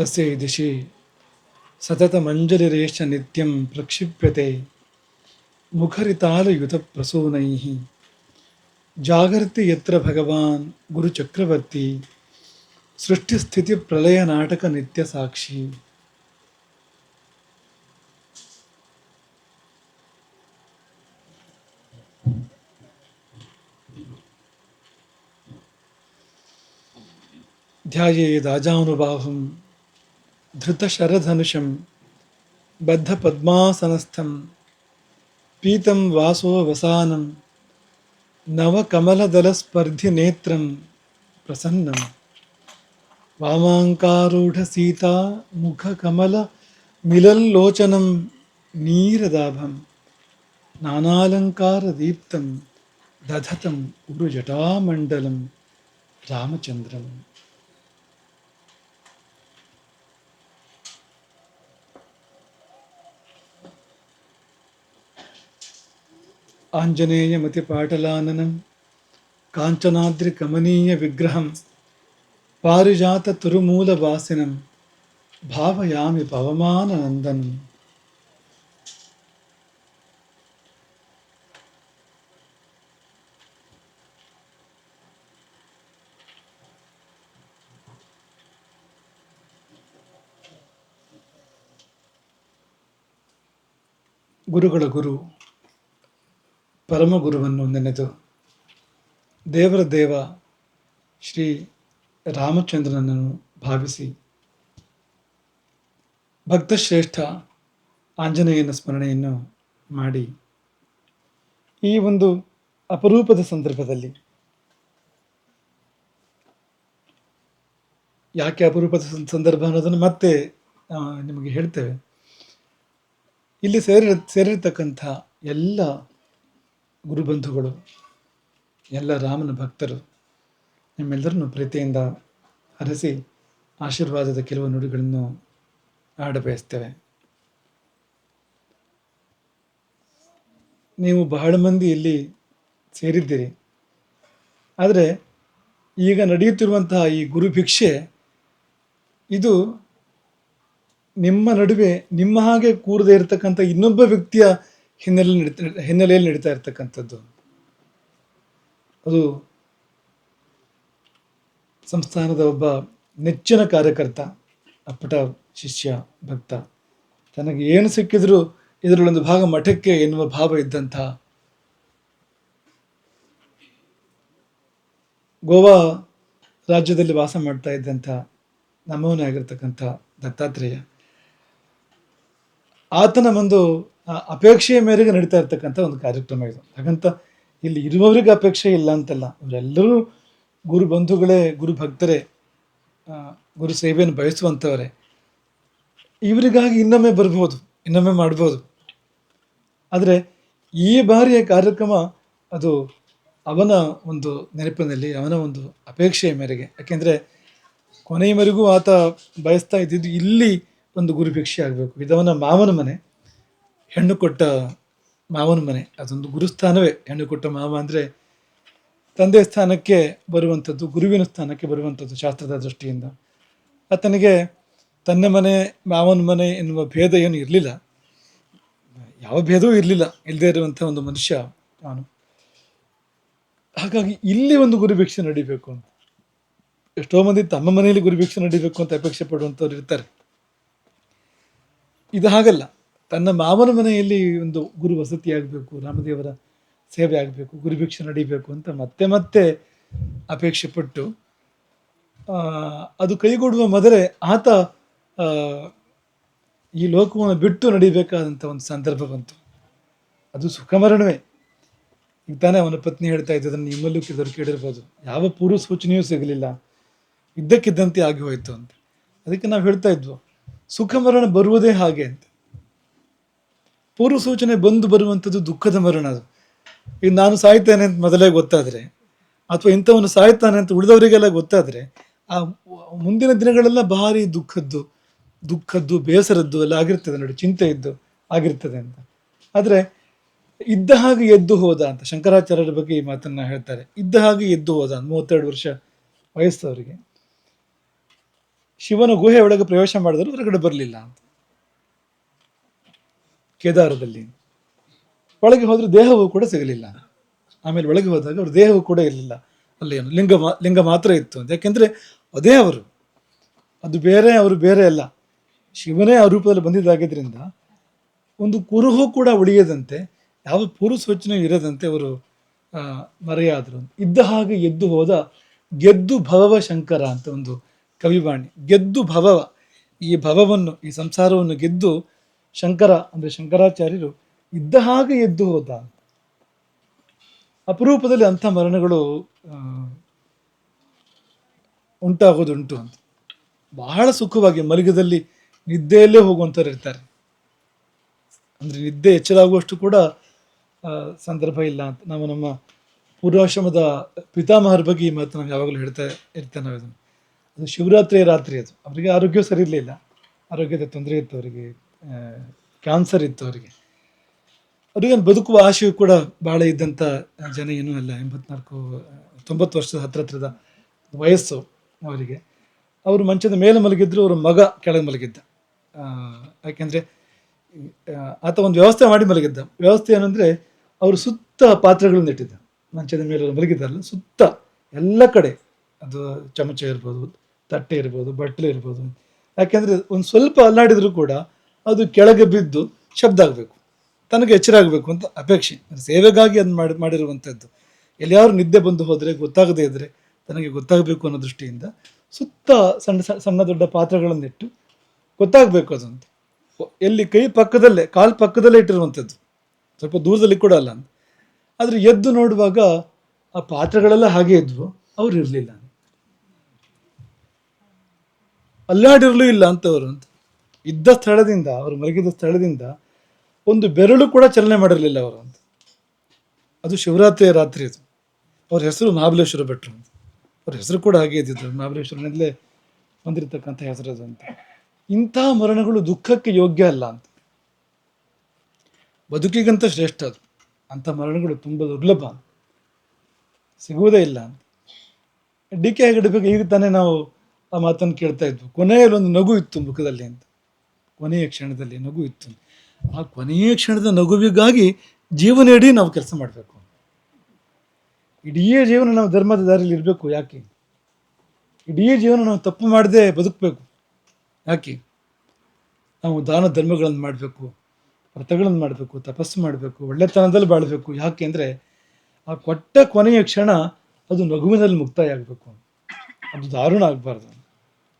तस्य दिशि सततमञ्जलिरेश नित्यं प्रक्षिप्यते। मुखरितालयुतप्रसूनैः। जागर्ति यत्र भगवान् गुरुचक्रवर्ती। सृष्टिस्थितिप्रलयनाटकनित्यसाक्षी। ध्यायेदाजानुभावं धृतशरधनुषं बद्धपद्मासनस्थं पीतं वासोऽवसानं नवकमलदलस्पर्धिनेत्रं प्रसन्नं। वामाङ्कारूढसीता मुखकमलमिलल्लोचनं नीरदाभं नानालङ्कारदीप्तं दधतं उरुजटामण्डलं रामचन्द्रम्। आञ्जनेयमतिपाटलाननं काञ्चनाद्रिकमनीयविग्रहं पारिजाततुरुमूलवासिनं भावयामि भवमाननन्दनम् गुरुकुलगुरु ಪರಮಗುರುವನ್ನು ನೆನೆದು ದೇವರ ದೇವ ಶ್ರೀ ರಾಮಚಂದ್ರನನ್ನು ಭಾವಿಸಿ ಭಕ್ತಶ್ರೇಷ್ಠ ಆಂಜನೇಯನ ಸ್ಮರಣೆಯನ್ನು ಮಾಡಿ ಈ ಒಂದು ಅಪರೂಪದ ಸಂದರ್ಭದಲ್ಲಿ ಯಾಕೆ ಅಪರೂಪದ ಸಂದರ್ಭ ಅನ್ನೋದನ್ನು ಮತ್ತೆ ನಿಮಗೆ ಹೇಳ್ತೇವೆ. ಇಲ್ಲಿ ಸೇರಿ ಸೇರಿರ್ತಕ್ಕಂಥ ಎಲ್ಲ ಗುರುಬಂಧುಗಳು, ಎಲ್ಲ ರಾಮನ ಭಕ್ತರು ನಿಮ್ಮೆಲ್ಲರನ್ನು ಪ್ರೀತಿಯಿಂದ ಹರಸಿ ಆಶೀರ್ವಾದದ ಕೆಲವು ನುಡಿಗಳನ್ನು ಆಡಬಯಸ್ತೇವೆ ನೀವು ಬಹಳ ಮಂದಿ ಇಲ್ಲಿ ಸೇರಿದ್ದೀರಿ. ಆದರೆ ಈಗ ನಡೆಯುತ್ತಿರುವಂತಹ ಈ ಗುರು ಭಿಕ್ಷೆ, ಇದು ನಿಮ್ಮ ನಡುವೆ ನಿಮ್ಮ ಹಾಗೆ ಕೂರದೇ ಇರತಕ್ಕಂಥ ಇನ್ನೊಬ್ಬ ವ್ಯಕ್ತಿಯ ಹಿನ್ನೆಲೆ ನಡೀತಾ, ಹಿನ್ನೆಲೆಯಲ್ಲಿ ನಡೀತಾ ಇರ್ತಕ್ಕಂಥದ್ದು. ಅದು ಸಂಸ್ಥಾನದ ಒಬ್ಬ ನೆಚ್ಚಿನ ಕಾರ್ಯಕರ್ತ, ಅಪ್ಪಟ ಶಿಷ್ಯ, ಭಕ್ತ. ತನಗೆ ಏನು ಸಿಕ್ಕಿದ್ರೂ ಇದರಲ್ಲೊಂದು ಭಾಗ ಮಠಕ್ಕೆ ಎನ್ನುವ ಭಾವ ಇದ್ದಂಥ ಗೋವಾ ರಾಜ್ಯದಲ್ಲಿ ವಾಸ ಮಾಡ್ತಾ ಇದ್ದಂಥ ನಮ್ಮವನೇ ಆಗಿರ್ತಕ್ಕಂಥ ದತ್ತಾತ್ರೇಯ. ಆತನ ಒಂದು ಅಪೇಕ್ಷೆಯ ಮೇರೆಗೆ ನಡೀತಾ ಇರ್ತಕ್ಕಂಥ ಒಂದು ಕಾರ್ಯಕ್ರಮ ಇದು. ಹಾಗಂತ ಇಲ್ಲಿ ಇರುವವರಿಗೆ ಅಪೇಕ್ಷೆ ಇಲ್ಲ ಅಂತಲ್ಲ. ಅವರೆಲ್ಲರೂ ಗುರು ಬಂಧುಗಳೇ, ಗುರು ಭಕ್ತರೇ ಗುರು ಸೇವೆಯನ್ನು ಬಯಸುವಂಥವರೇ. ಇವರಿಗಾಗಿ ಇನ್ನೊಮ್ಮೆ ಬರ್ಬೋದು, ಇನ್ನೊಮ್ಮೆ ಮಾಡ್ಬೋದು. ಆದರೆ ಈ ಬಾರಿಯ ಕಾರ್ಯಕ್ರಮ ಅದು ಅವನ ಒಂದು ನೆನಪಿನಲ್ಲಿ, ಅವನ ಒಂದು ಅಪೇಕ್ಷೆಯ ಮೇರೆಗೆ. ಯಾಕೆಂದರೆ ಕೊನೆಯವರೆಗೂ ಆತ ಬಯಸ್ತಾ ಇದ್ದಿದ್ದು ಇಲ್ಲಿ ಒಂದು ಗುರುಭಿಕ್ಷೆ ಆಗಬೇಕು. ಇದವನ ಮಾವನ ಮನೆ. ಹೆಣ್ಣು ಕೊಟ್ಟ ಮಾವನ ಮನೆ. ಅದೊಂದು ಗುರುಸ್ಥಾನವೇ. ಹೆಣ್ಣು ಕೊಟ್ಟ ಮಾವ ಅಂದರೆ ತಂದೆ ಸ್ಥಾನಕ್ಕೆ ಬರುವಂಥದ್ದು, ಗುರುವಿನ ಸ್ಥಾನಕ್ಕೆ ಬರುವಂಥದ್ದು ಶಾಸ್ತ್ರದ ದೃಷ್ಟಿಯಿಂದ. ಆತನಿಗೆ ತನ್ನ ಮನೆ, ಮಾವನ ಮನೆ ಎನ್ನುವ ಭೇದ ಏನು ಇರಲಿಲ್ಲ. ಯಾವ ಭೇದವೂ ಇರಲಿಲ್ಲ. ಇಲ್ಲದೆ ಇರುವಂಥ ಒಂದು ಮನುಷ್ಯ ನಾನು ಹಾಗಾಗಿ ಇಲ್ಲಿ ಒಂದು ಗುರುಭಿಕ್ಷೆ ನಡಿಬೇಕು ಅಂತ. ಎಷ್ಟೋ ಮಂದಿ ತಮ್ಮ ಮನೆಯಲ್ಲಿ ಗುರುಭಿಕ್ಷೆ ನಡಿಬೇಕು ಅಂತ ಅಪೇಕ್ಷೆ ಪಡುವಂಥವ್ರು ಇರ್ತಾರೆ. ಇದು ಹಾಗಲ್ಲ. ತನ್ನ ಮಾವನ ಮನೆಯಲ್ಲಿ ಒಂದು ಗುರು ವಸತಿ ಆಗಬೇಕು, ರಾಮದೇವರ ಸೇವೆ ಆಗಬೇಕು ಗುರುಭಿಕ್ಷೆ ನಡಿಬೇಕು ಅಂತ ಮತ್ತೆ ಮತ್ತೆ ಅಪೇಕ್ಷೆ ಪಟ್ಟು ಅದು ಕೈಗೂಡುವ ಮೊದಲೇ ಆತ ಈ ಲೋಕವನ್ನು ಬಿಟ್ಟು ನಡಿಬೇಕಾದಂಥ ಒಂದು ಸಂದರ್ಭ ಬಂತು. ಅದು ಸುಖಮರಣವೇ. ಈಗ ತಾನೇ ಅವನ ಪತ್ನಿ ಹೇಳ್ತಾ ಇದ್ದದನ್ನು ನಿಮ್ಮಲ್ಲೂ ಕೆಲವರು ಕೇಳಿರ್ಬೋದು. ಯಾವ ಪೂರ್ವ ಸೂಚನೆಯೂ ಸಿಗಲಿಲ್ಲ. ಇದ್ದಕ್ಕಿದ್ದಂತೆ ಆಗಿ ಹೋಯಿತು ಅಂತ. ಅದಕ್ಕೆ ನಾವು ಹೇಳ್ತಾ ಇದ್ವು, ಸುಖಮರಣ ಬರುವುದೇ ಹಾಗೆ ಅಂತ. ಪೂರ್ವ ಸೂಚನೆ ಬಂದು ಬರುವಂಥದ್ದು ದುಃಖದ ಮರಣ ಅದು. ಈಗ ನಾನು ಸಾಯ್ತೇನೆ ಅಂತ ಮೊದಲೇ ಗೊತ್ತಾದರೆ, ಅಥವಾ ಇಂಥವನು ಸಾಯ್ತಾನೆ ಅಂತ ಉಳಿದವರಿಗೆಲ್ಲ ಗೊತ್ತಾದರೆ, ಆ ಮುಂದಿನ ದಿನಗಳೆಲ್ಲ ಭಾರಿ ದುಃಖದ್ದು ದುಃಖದ್ದು, ಬೇಸರದ್ದು ಎಲ್ಲ ಆಗಿರ್ತದೆ ನೋಡಿ, ಚಿಂತೆ ಇದ್ದು ಆಗಿರ್ತದೆ ಅಂತ. ಆದರೆ ಇದ್ದ ಹಾಗೆ ಎದ್ದು ಹೋದ ಅಂತ ಶಂಕರಾಚಾರ್ಯರ ಬಗ್ಗೆ ಈ ಮಾತನ್ನ ಹೇಳ್ತಾರೆ. ಇದ್ದ ಹಾಗೆ ಎದ್ದು ಹೋದ ಮೂವತ್ತೆರಡು ವರ್ಷ ವಯಸ್ಸವರಿಗೆ. ಶಿವನ ಗುಹೆ ಒಳಗೆ ಪ್ರವೇಶ ಮಾಡಿದ್ರು ಹೊರಗಡೆ ಬರಲಿಲ್ಲ ಅಂತ. ಕೇದಾರದಲ್ಲಿ. ಒಳಗೆ ಹೋದ್ರೆ ದೇಹವು ಕೂಡ ಸಿಗಲಿಲ್ಲ. ಆಮೇಲೆ ಒಳಗೆ ಹೋದಾಗ ಅವ್ರ ದೇಹವು ಕೂಡ ಇರಲಿಲ್ಲ. ಅಲ್ಲಿ ಏನು ಲಿಂಗ ಲಿಂಗ ಮಾತ್ರ ಇತ್ತು ಅಂತ. ಯಾಕೆಂದ್ರೆ ಅದೇ ಅವರು. ಅದು ಬೇರೆ, ಅವರು ಬೇರೆ ಅಲ್ಲ. ಶಿವನೇ ಆ ರೂಪದಲ್ಲಿ ಬಂದಿದ್ದಾಗಿದ್ದರಿಂದ ಒಂದು ಕುರುಹು ಕೂಡ ಉಳಿಯದಂತೆ, ಯಾವ ಪೂರ್ವ ಸೂಚನೆ ಇರದಂತೆ ಅವರು ಮರೆಯಾದರು. ಇದ್ದ ಹಾಗೆ ಎದ್ದು ಹೋದ ಗೆದ್ದು ಭವವ ಶಂಕರ ಅಂತ ಒಂದು ಕವಿವಾಣಿ. ಗೆದ್ದು ಭವವ. ಈ ಭವವನ್ನು, ಈ ಸಂಸಾರವನ್ನು ಗೆದ್ದು ಶಂಕರ, ಅಂದರೆ ಶಂಕರಾಚಾರ್ಯರು ಇದ್ದ ಹಾಗೆ ಎದ್ದು ಹೋದ. ಅಪರೂಪದಲ್ಲಿ ಅಂಥ ಮರಣಗಳು ಉಂಟಾಗೋದುಂಟು ಅಂತ. ಬಹಳ ಸುಖವಾಗಿ ಮಲಗದಲ್ಲಿ ನಿದ್ದೆಯಲ್ಲೇ ಹೋಗುವಂಥವ್ರು ಇರ್ತಾರೆ. ಅಂದರೆ ನಿದ್ದೆ ಎಚ್ಚರಾಗುವಷ್ಟು ಕೂಡ ಸಂದರ್ಭ ಇಲ್ಲ ಅಂತ. ನಾವು ನಮ್ಮ ಪೂರ್ವಾಶ್ರಮದ ಪಿತಾಮಹರ ಬಗ್ಗೆ ಈ ಮಾತು ನಾವು ಯಾವಾಗಲೂ ಹೇಳ್ತಾ ಇರ್ತೇವೆ ನಾವು ಇದನ್ನು ಅದು ಶಿವರಾತ್ರಿಯ ರಾತ್ರಿ ಅದು. ಅವರಿಗೆ ಆರೋಗ್ಯ ಸರಿ ಇರಲಿಲ್ಲ. ಆರೋಗ್ಯದ ತೊಂದರೆ ಇತ್ತು ಅವರಿಗೆ. ಕ್ಯಾನ್ಸರ್ ಇತ್ತು ಅವರಿಗೆ. ಅವರಿಗೆ ಬದುಕುವ ಆಶೆಯು ಕೂಡ ಬಹಳ ಇದ್ದಂಥ ಜನ ಏನೂ ಅಲ್ಲ, ಎಂಬತ್ನಾಲ್ಕು, ತೊಂಬತ್ತು ವರ್ಷದ ಹತ್ರ ಹತ್ರದ ವಯಸ್ಸು ಅವರಿಗೆ. ಅವರು ಮಂಚದ ಮೇಲೆ ಮಲಗಿದ್ರು, ಅವರ ಮಗ ಕೆಳಗೆ ಮಲಗಿದ್ದ. ಯಾಕೆಂದರೆ ಆತ ಒಂದು ವ್ಯವಸ್ಥೆ ಮಾಡಿ ಮಲಗಿದ್ದ. ವ್ಯವಸ್ಥೆ ಏನಂದರೆ, ಅವರು ಸುತ್ತ ಪಾತ್ರೆಗಳನ್ನು ಇಟ್ಟಿದ್ದ ಮಂಚದ ಮೇಲೆ ಮಲಗಿದ್ದಲ್ಲ ಸುತ್ತ ಎಲ್ಲ ಕಡೆ. ಅದು ಚಮಚ ಇರ್ಬೋದು, ತಟ್ಟೆ ಇರ್ಬೋದು ಬಟ್ಟಲು ಇರ್ಬೋದು. ಯಾಕೆಂದರೆ, ಒಂದು ಸ್ವಲ್ಪ ಅಲ್ಲಾಡಿದರೂ ಕೂಡ ಅದು ಕೆಳಗೆ ಬಿದ್ದು ಶಬ್ದ ಆಗಬೇಕು. ತನಗೆ ಎಚ್ಚರ ಆಗಬೇಕು ಅಂತ ಅಪೇಕ್ಷೆ. ಸೇವೆಗಾಗಿ ಅದು ಮಾಡಿ ಮಾಡಿರುವಂಥದ್ದು ಎಲ್ಲಿಯಾರು ನಿದ್ದೆ ಬಂದು ಹೋದರೆ ಗೊತ್ತಾಗದೇ ಇದ್ದರೆ ತನಗೆ ಗೊತ್ತಾಗಬೇಕು ಅನ್ನೋ ದೃಷ್ಟಿಯಿಂದ ಸುತ್ತ ಸಣ್ಣ ಸಣ್ಣ ದೊಡ್ಡ ಪಾತ್ರಗಳನ್ನಿಟ್ಟು ಗೊತ್ತಾಗಬೇಕು ಅದೊಂದು ಅಂತ ಎಲ್ಲಿ ಕೈ ಪಕ್ಕದಲ್ಲೇ, ಕಾಲು ಪಕ್ಕದಲ್ಲೇ ಇಟ್ಟಿರುವಂಥದ್ದು ಸ್ವಲ್ಪ ದೂರದಲ್ಲಿ ಕೂಡ ಅಲ್ಲ ಆದರೆ ಎದ್ದು ನೋಡುವಾಗ ಆ ಪಾತ್ರಗಳೆಲ್ಲ ಹಾಗೆ ಇದ್ವು, ಅವ್ರು ಇರಲಿಲ್ಲ ಅಲ್ಲಾಡಿರಲೂ ಇಲ್ಲ ಅಂತವರು ಅಂತ. ಇದ್ದ ಸ್ಥಳದಿಂದ, ಅವರು ಮಲಗಿದ ಸ್ಥಳದಿಂದ ಒಂದು ಬೆರಳು ಕೂಡ ಚಲನೆ ಮಾಡಿರಲಿಲ್ಲ ಅವರು ಅಂತ. ಅದು ಶಿವರಾತ್ರಿಯ ರಾತ್ರಿ ಅದು. ಅವ್ರ ಹೆಸರು ಮಹಾಬಲೇಶ್ವರ ಭಟ್ರು ಅಂತ. ಅವ್ರ ಹೆಸರು ಕೂಡ ಹಾಗೆ ಇದ್ದಿದ್ದರು ಮಹಾಬಲೇಶ್ವರನಲ್ಲೇ ಹೊಂದಿರತಕ್ಕಂಥ ಹೆಸರು ಅದು ಅಂತ. ಇಂಥ ಮರಣಗಳು ದುಃಖಕ್ಕೆ ಯೋಗ್ಯ ಅಲ್ಲ ಅಂತ. ಬದುಕಿಗಂತ ಶ್ರೇಷ್ಠ ಅದು. ಅಂಥ ಮರಣಗಳು ತುಂಬ ದುರ್ಲಭ ಸಿಗುವುದೇ ಇಲ್ಲ ಅಂತ. ಡಿ ಕೆ ಹೆಗಡೆ ಈಗ ತಾನೇ ನಾವು ಆ ಮಾತನ್ನು ಕೇಳ್ತಾ ಇದ್ವು. ಕೊನೆಯಲ್ಲಿ ಒಂದು ನಗು ಇತ್ತು ಮುಖದಲ್ಲಿ ಅಂತ. ಕೊನೆಯ ಕ್ಷಣದಲ್ಲಿ ನಗು ಇತ್ತು. ಆ ಕೊನೆಯ ಕ್ಷಣದ ನಗುವಿಗಾಗಿ ಜೀವನ ಇಡೀ ನಾವು ಕೆಲಸ ಮಾಡಬೇಕು. ಇಡೀ ಜೀವನ ನಾವು ಧರ್ಮದ ದಾರಿಯಲ್ಲಿ ಇರಬೇಕು, ಯಾಕೆ? ಇಡೀ ಜೀವನ ನಾವು ತಪ್ಪು ಮಾಡದೆ ಬದುಕಬೇಕು, ಯಾಕೆ? ನಾವು ದಾನ ಧರ್ಮಗಳನ್ನು ಮಾಡಬೇಕು, ವ್ರತಗಳನ್ನು ಮಾಡಬೇಕು, ತಪಸ್ಸು ಮಾಡಬೇಕು, ಒಳ್ಳೆತನದಲ್ಲಿ ಬಾಳಬೇಕು, ಯಾಕೆ ಅಂದರೆ ಆ ಕೊಟ್ಟ ಕೊನೆಯ ಕ್ಷಣ ಅದು ನಗುವಿನಲ್ಲಿ ಮುಕ್ತಾಯ ಆಗಬೇಕು. ಅದು ದಾರುಣ ಆಗಬಾರ್ದು,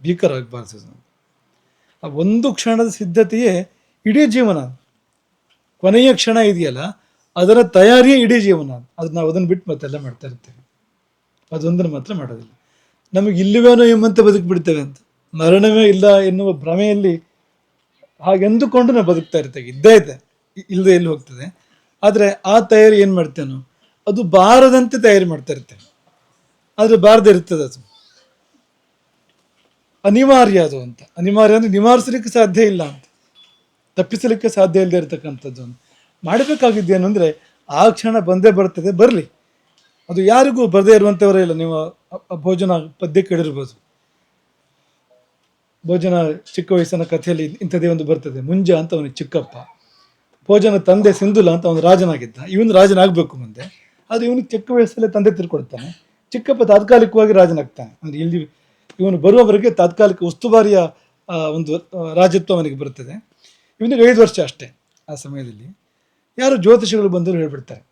ಭೀಕರ ಆಗಬಾರ್ದು. ಆ ಒಂದು ಕ್ಷಣದ ಸಿದ್ಧತೆಯೇ ಇಡೀ ಜೀವನ. ಕೊನೆಯ ಕ್ಷಣ ಇದೆಯಲ್ಲ, ಅದರ ತಯಾರಿಯೇ ಇಡೀ ಜೀವನ. ಅದು ನಾವು ಅದನ್ನು ಬಿಟ್ಟು ಮತ್ತೆಲ್ಲ ಮಾಡ್ತಾ ಇರ್ತೇವೆ. ಅದೊಂದನ್ನು ಮಾತ್ರ ಮಾಡೋದಿಲ್ಲ. ನಮಗೆ ಇಲ್ಲವೇನೋ ಎಂಬಂತೆ ಬದುಕಿಬಿಡ್ತೇವೆ ಅಂತ. ಮರಣವೇ ಇಲ್ಲ ಎನ್ನುವ ಭ್ರಮೆಯಲ್ಲಿ ಹಾಗೆಂದುಕೊಂಡು ನಾವು ಬದುಕ್ತಾ ಇರ್ತೇವೆ. ಇದ್ದೇ ಇದೆ. ಇಲ್ಲದೆ ಎಲ್ಲಿ ಹೋಗ್ತದೆ. ಆದರೆ ಆ ತಯಾರಿ ಏನು ಮಾಡ್ತೇನೋ, ಅದು ಬಾರದಂತೆ ತಯಾರಿ ಮಾಡ್ತಾ ಇರ್ತೇವೆ. ಆದರೆ ಬಾರದೇ ಇರ್ತದೆ ಅದು. ಅನಿವಾರ್ಯ ಅದು ಅಂತ. ಅನಿವಾರ್ಯ ಅಂದರೆ ನಿವಾರಿಸಲಿಕ್ಕೆ ಸಾಧ್ಯ ಇಲ್ಲ ಅಂತ. ತಪ್ಪಿಸಲಿಕ್ಕೆ ಸಾಧ್ಯ ಇಲ್ಲದೆ ಇರತಕ್ಕಂಥದ್ದು ಅಂತ. ಮಾಡಬೇಕಾಗಿದ್ದೇನು ಅಂದರೆ ಆ ಕ್ಷಣ ಬಂದೇ ಬರ್ತದೆ, ಬರಲಿ. ಅದು ಯಾರಿಗೂ ಬರದೇ ಇರುವಂಥವರೇ ಇಲ್ಲ. ನೀವು ಭೋಜನ ಪದ್ಯ ಕೇಳಿರ್ಬೋದು. ಭೋಜನ ಚಿಕ್ಕ ವಯಸ್ಸಿನ ಕಥೆಯಲ್ಲಿ ಇಂಥದ್ದೇ ಒಂದು ಬರ್ತದೆ. ಮುಂಜ ಅಂತ ಅವನಿಗೆ ಚಿಕ್ಕಪ್ಪ. ಭೋಜನ ತಂದೆ ಸಿಂಧುಲ ಅಂತ ಅವನು ರಾಜನಾಗಿದ್ದ. ಇವನು ರಾಜನಾಗಬೇಕು ಮುಂದೆ. ಆದರೆ ಇವನು ಚಿಕ್ಕ ವಯಸ್ಸಲ್ಲೇ ತಂದೆ ತಿರ್ಕೊಡ್ತಾನೆ ಚಿಕ್ಕಪ್ಪ ತಾತ್ಕಾಲಿಕವಾಗಿ ರಾಜನಾಗ್ತಾನೆ. ಅಂದರೆ ಇಲ್ಲಿ ಇವನು ಬರುವವರೆಗೆ ತಾತ್ಕಾಲಿಕ ಉಸ್ತುವಾರಿಯ ಒಂದು ರಾಜ್ಯತ್ವ ಅವನಿಗೆ ಬರುತ್ತದೆ. ಇವನಿಗೆ ಐದು ವರ್ಷ ಅಷ್ಟೇ ಆ ಸಮಯದಲ್ಲಿ. ಯಾರು ಜ್ಯೋತಿಷಿಗಳು ಬಂದರು ಹೇಳ್ಬಿಡ್ತಾರೆ.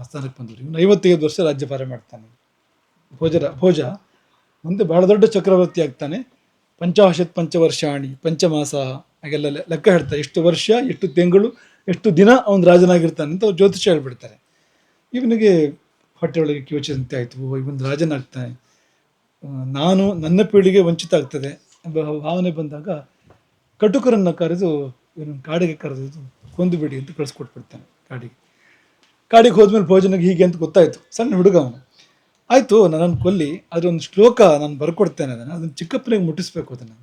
ಆಸ್ಥಾನಕ್ಕೆ ಬಂದರು ಇವನು ಐವತ್ತೈದು ವರ್ಷ ರಾಜ್ಯಭಾರ ಮಾಡ್ತಾನೆ. ಭೋಜರ, ಭೋಜ. ಮುಂದೆ ಬಹಳ ದೊಡ್ಡ ಚಕ್ರವರ್ತಿ ಆಗ್ತಾನೆ. ಪಂಚಾಶತ್ ಪಂಚವರ್ಷಾಣಿ, ಪಂಚಮಾಸ, ಹಾಗೆಲ್ಲ ಲೆಕ್ಕ ಹೇಳ್ತಾರೆ ಎಷ್ಟು ವರ್ಷ, ಎಷ್ಟು ತಿಂಗಳು, ಎಷ್ಟು ದಿನ ಅವನು ರಾಜನಾಗಿರ್ತಾನೆ ಅಂತ ಅವ್ರು ಜ್ಯೋತಿಷ ಹೇಳ್ಬಿಡ್ತಾರೆ. ಇವನಿಗೆ ಹೊಟ್ಟೆ ಒಳಗೆ ಕಿವಚಂತೆ ಆಯಿತು. ಇವನು ರಾಜನಾಗ್ತಾನೆ. ನಾನು ನನ್ನ ಪೀಳಿಗೆ ವಂಚಿತ ಆಗ್ತದೆ ಎಂಬ ಭಾವನೆ ಬಂದಾಗ ಕಟುಕರನ್ನು ಕರೆದು ಇವನನ್ನು ಕಾಡಿಗೆ ಕರೆದು ಕೊಂದು ಬಿಡಿ ಅಂತ ಕಳಿಸ್ಕೊಟ್ಬಿಡ್ತಾನೆ ಕಾಡಿಗೆ. ಕಾಡಿಗೆ ಹೋದ್ಮೇಲೆ ಭೋಜನಕ್ಕೆ ಹೀಗೆ ಅಂತ ಗೊತ್ತಾಯಿತು. ಸಣ್ಣ ಹುಡುಗ ಅವನು. ಆಯಿತು, ನನ್ನನ್ನು ಕೊಲ್ಲಿ ಅದ್ರ ಒಂದು ಶ್ಲೋಕ ನಾನು ಬರ್ಕೊಡ್ತೇನೆ ಅದನ್ನು. ಅದನ್ನು ಚಿಕ್ಕಪ್ಪನಿಗೆ ಮುಟ್ಟಿಸ್ಬೇಕು ಅದನ್ನು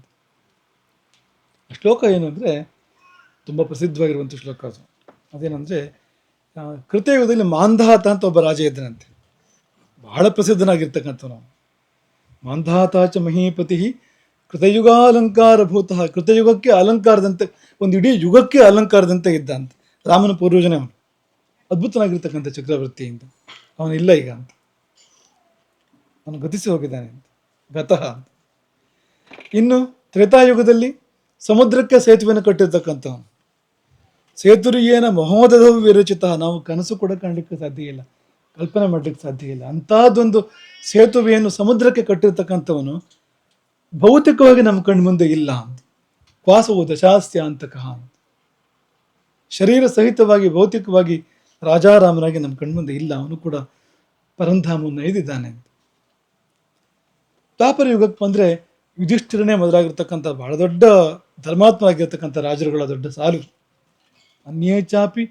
ಶ್ಲೋಕ ಏನು ಅಂದರೆ ತುಂಬ ಪ್ರಸಿದ್ಧವಾಗಿರುವಂಥ ಶ್ಲೋಕ ಅದು. ಅದೇನಂದರೆ ಕೃತಯುಗದಲ್ಲಿ ಮಾಂಧಾತ ಅಂತ ಒಬ್ಬ ರಾಜ ಇದ್ದನಂತೆ. ಬಹಳ ಪ್ರಸಿದ್ಧನಾಗಿರ್ತಕ್ಕಂಥವನು ಮಾಂಧಾತ ಚ ಮಹೀಪತಿ ಕೃತಯುಗಾಲಂಕಾರಭೂತ. ಕೃತಯುಗಕ್ಕೆ ಅಲಂಕಾರದಂತೆ, ಒಂದು ಇಡೀ ಯುಗಕ್ಕೆ ಅಲಂಕಾರದಂತೆ ಇದ್ದ ಅಂತ ರಾಮನ ಪೂರ್ವಜನೆ ಅವನು. ಅದ್ಭುತನಾಗಿರ್ತಕ್ಕಂಥ ಚಕ್ರವರ್ತಿಯಿಂದ. ಅವನಿಲ್ಲ ಈಗ ಅಂತ. ಅವನು ಗತಿಸಿ ಹೋಗಿದ್ದಾನೆ ಅಂತ. ಗತಃ ಅಂತ. ಇನ್ನು ತ್ರೇತಾಯುಗದಲ್ಲಿ ಸಮುದ್ರಕ್ಕೆ ಸೇತುವೆಯನ್ನು ಕಟ್ಟಿರ್ತಕ್ಕಂಥವನು. ಸೇತುರಿಯೇನ ಮಹೋದಧವು ವಿರಚಿತ. ನಾವು ಕನಸು ಕೂಡ ಕಾಣಲಿಕ್ಕೆ ಸಾಧ್ಯ ಇಲ್ಲ. ಕಲ್ಪನೆ ಮಾಡಲಿಕ್ಕೆ ಸಾಧ್ಯ ಇಲ್ಲ. ಅಂಥದ್ದೊಂದು ಸೇತುವೆಯನ್ನು ಸಮುದ್ರಕ್ಕೆ ಕಟ್ಟಿರ್ತಕ್ಕಂಥವನು ಭೌತಿಕವಾಗಿ ನಮ್ಮ ಕಣ್ಣು ಮುಂದೆ ಇಲ್ಲ ಅಂತ. ಕ್ವಾಸವು ದಶಾಸ್ಯ ಅಂತಕಃ ಅಂತ. ಶರೀರ ಸಹಿತವಾಗಿ, ಭೌತಿಕವಾಗಿ ರಾಜಾರಾಮನಾಗಿ ನಮ್ಮ ಕಣ್ಮುಂದೆ ಇಲ್ಲ. ಅವನು ಕೂಡ ಪರಂಧಾಮವನ್ನು ಐದಿದ್ದಾನೆ ತಾಪರ ಯುಗಕ್ಕೆ ಬಂದರೆ ಯುಧಿಷ್ಠಿರನೇ ಮೊದಲಾಗಿರ್ತಕ್ಕಂಥ ಬಹಳ ದೊಡ್ಡ ಧರ್ಮಾತ್ಮರಾಗಿರ್ತಕ್ಕಂಥ ರಾಜರುಗಳ ದೊಡ್ಡ ಸಾಲು. ಅನ್ಯೇ ಚಾಪಿ